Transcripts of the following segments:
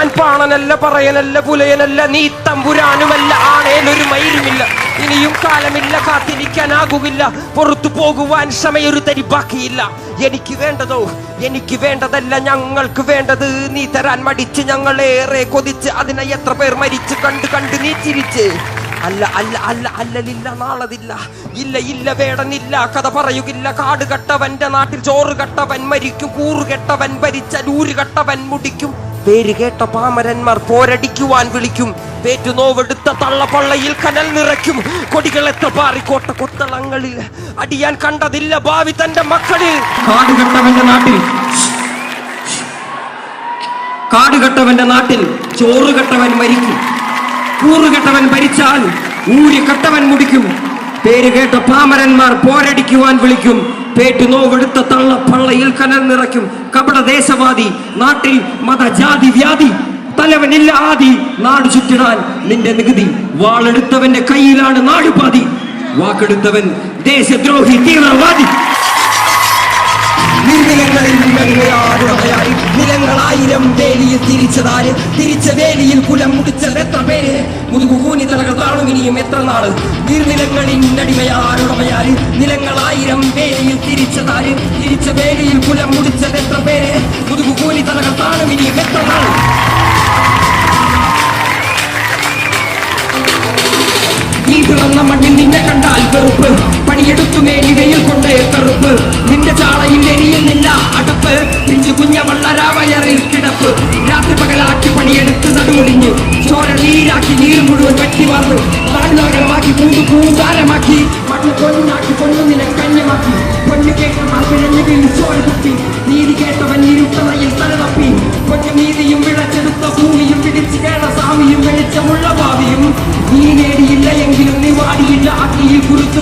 ഞാൻ പാണനല്ല പറയനല്ല പുലയനല്ല നീ തമ്പുരാനുമല്ല ആണേലൊരു മയിരുമില്ല. ഇനിയും കാലമില്ല കാത്തിരിക്കാനാകുകില്ല പുറത്തു പോകുവാൻ സമയൊരു തരി ബാക്കിയില്ല. എനിക്ക് വേണ്ടതോ? എനിക്ക് വേണ്ടതല്ല ഞങ്ങൾക്ക് വേണ്ടത്. നീ തരാൻ മടിച്ച് ഞങ്ങളേറെ കൊതിച്ച് അതിനെ എത്ര പേർ മരിച്ച് കണ്ട് കണ്ട് നീ ചിരിച്ച്. അല്ല അല്ല അല്ല അല്ലലില്ല നാളതില്ല. ഇല്ല ഇല്ല വേടനില്ല. കഥ പറയുകില്ല. കാട് കട്ടവന്റെ നാട്ടിൽ ചോറ് കട്ടവൻ മരിക്കും. കൂറ് കെട്ടവൻ ഭരിച്ച ലൂര് കട്ടവൻ മുടിക്കും. പേര് കേട്ട പാമരന്മാർ പോരടിക്കുവാൻ വിളിക്കും. പേറ്റു നോവെടുത്ത തള്ളപ്പള്ളയിൽ കനൽ നിറയ്ക്കും. കൊടികളെത്ത പാറിക്കോട്ട കൊത്തളങ്ങളിൽ. അടിയാൻ കണ്ടതില്ല ഭാവി തന്റെ മക്കളിൽ. കാടുകെട്ടവന്റെ നാട്ടിൽ. കാട് കെട്ടവന്റെ നാട്ടിൽ ചോറ് കെട്ടവൻ മരിക്കും. കൂറുകെട്ടവൻ ഭരിച്ചാൽ ഊരി കെട്ടവൻ മുടിക്കും. പേര് കേട്ട പാമരന്മാർ പോരടിക്കുവാൻ വിളിക്കും. പേറ്റു നോവെടുത്ത തള്ള പള്ളയിൽ കനൽ നിറയ്ക്കും. കപട ദേശവാദി നാട്ടിൽ മതജാതി വ്യാധി തലവനില്ല ആദി നാട് ചുറ്റിടാൻ നിന്റെ നികുതി. വാളെടുത്തവന്റെ കയ്യിലാണ് നാടുപാതി വാക്കെടുത്തവൻ ദേശദ്രോഹി തീവ്രവാദി. നിലങ്ങളായി നിലങ്ങളായിരം വേലിയിൽ തിരിച്ചതാര് തിരിച്ച വേലിയിൽ കുലം മുടിച്ചത് എത്ര പേര്? മുതുകുകൂനി തലകൾ കാണും ഇനിയും എത്ര നാൾ? നീർനിലങ്ങളിൽ അടിമയാരുടമയാര് നിലങ്ങളായിരം വേലിയിൽ തിരിച്ചതാര്? തിരിച്ച വേലിയിൽ കുലം മുടിച്ചത് എത്ര പേര്? മുതുകുകൂനി തലകൾ കാണും ഇനിയും എത്ര നാൾ? പിറന്ന മണ്ണിൽ നിന്നെ കണ്ടാൽ വെറുപ്പ്. പണിയെടുത്തു മേലികയിൽ കൊണ്ട് കറുപ്പ് നിന്റെ ചാളയിൽ എരിയുന്നില്ല അടുപ്പ് പിഞ്ചു കുഞ്ഞ വള്ളരാവയറിൽ കിടപ്പ്. രാത്രി പകലാക്കി പണിയെടുത്ത് നടുവൊടിഞ്ഞ്. ചോര നീരാക്കി നീർ മുഴുവൻ വെട്ടി വന്ന് നാടുനഗരമാക്കി പൂന്തു പൂന്താരമാക്കി മണ്ണ് പൊന്നാക്കി പൊന്നു നില കന്യമാക്കി. പൊന്നു കേട്ടമാർ പിഴഞ്ഞു ചോര കുത്തി നീതി കേട്ടവൻ ഇരുട്ടറയിൽ തല തപ്പി. പൊന്നു നീതിയും വിളച്ചെടുത്ത ഭൂമിയും പിടിച്ചു കേണ സ്വാമിയും വെളിച്ചമുള്ള ഭാവിയും. നീ നേടിയില്ല എങ്കിലും നീ വാടിയില്ല അഗ്നിയിൽ കുറിച്ചു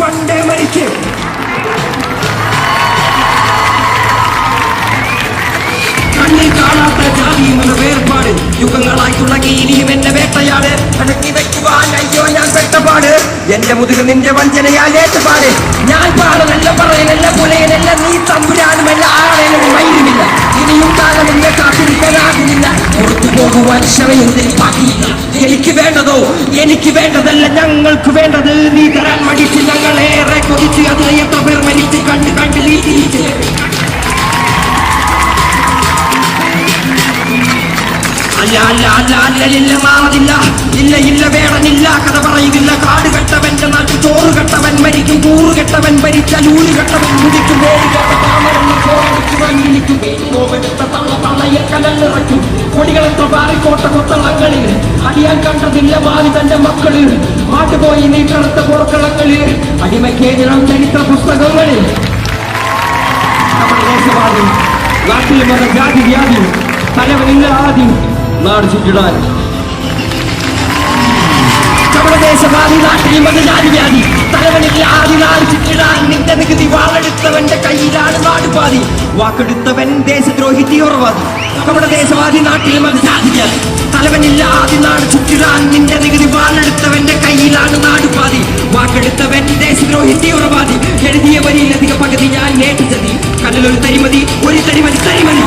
പണ്ടേ മരിക്കും. കണ്ണിൽ വെക്കുവാൻ അയ്യോ ഞാൻ പെട്ടപാട്. എന്റെ മുതുക നിന്റെ വഞ്ചനയാൽ ഏറ്റുപാട്. ഞാൻ പാടനല്ല പറയനല്ല പുലയനല്ല പോകുവാൻ ക്ഷമയൊന്നും ബാക്കിയില്ല എനിക്ക് വേണ്ടതോ? എനിക്ക് വേണ്ടതല്ല ഞങ്ങൾക്ക് വേണ്ടത്. നീ തരാൻ മടിച്ച് ഞങ്ങളേറെ കൊതിച്ച് അത് എത്ര പേർ മരിച്ച് കണ്ട് കണ്ട് നീ അല്ല അല്ല അല്ല അല്ല ഇല്ല മാറതില്ല ഇല്ല ഇല്ല വേടനില്ല കഥ പറയുന്നില്ല. കാട് കെട്ടവന്റെ നാട്ടിൽ ചോറ് കെട്ടവൻ മരിക്കും. കൂറ് കെട്ടവൻ ഭരിച്ച ഊര് കെട്ടവൻ മുടിക്കും ഇരിക്കും കോവെടുത്ത തള്ള തള്ളയെ കനലിറക്കും. കൊടികളെത്ര പാറിക്കോട്ട കൊത്തളങ്ങളിൽ. അടിയാൻ കണ്ടതില്ല ഭാവി തന്റെ മക്കൾ മാട്ടുപോയി നീട്ടെടുത്ത പുറക്കളങ്ങളിൽ. അടിമക്കേതിരം ചരിത്ര പുസ്തകങ്ങളിൽ. നമ്മുടെ ദേശവാദി നാട്ടിൽ മത ജാതി വ്യാധി തലവനില്ല ആദ്യം നാട് ചുറ്റിടാൻ. ദേശവാദി നാട്ടിൽ മത ജാതി വ്യാധി തലവനില്ല ആദ്യ നാട് ചുറ്റിടാൻ. നിന്റെ നികുതി വാളെടുത്തവന്റെ കയ്യിലാണ് നാടുപാതി വാക്കെടുത്തവൻ ദേശദ്രോഹി തീവ്രവാദി നമ്മുടെ ദേശവാദി നാട്ടിൽ അത് സാധിക്കാതെ തലവനില്ല ആദ്യ നാട് ചുറ്റിടാൻ. നിന്റെ നികുതി വാളെടുത്തവന്റെ കയ്യിലാണ് നാടുപാതി വാക്കെടുത്തവൻ ദേശദ്രോഹി തീവ്രവാദി എഴുതിയ വരിയിലധിക പകുതി ഞാൻ നേട്ടിച്ചതി കടലൊരു തരിമതി ഒരു തരിമതി തരിമതി.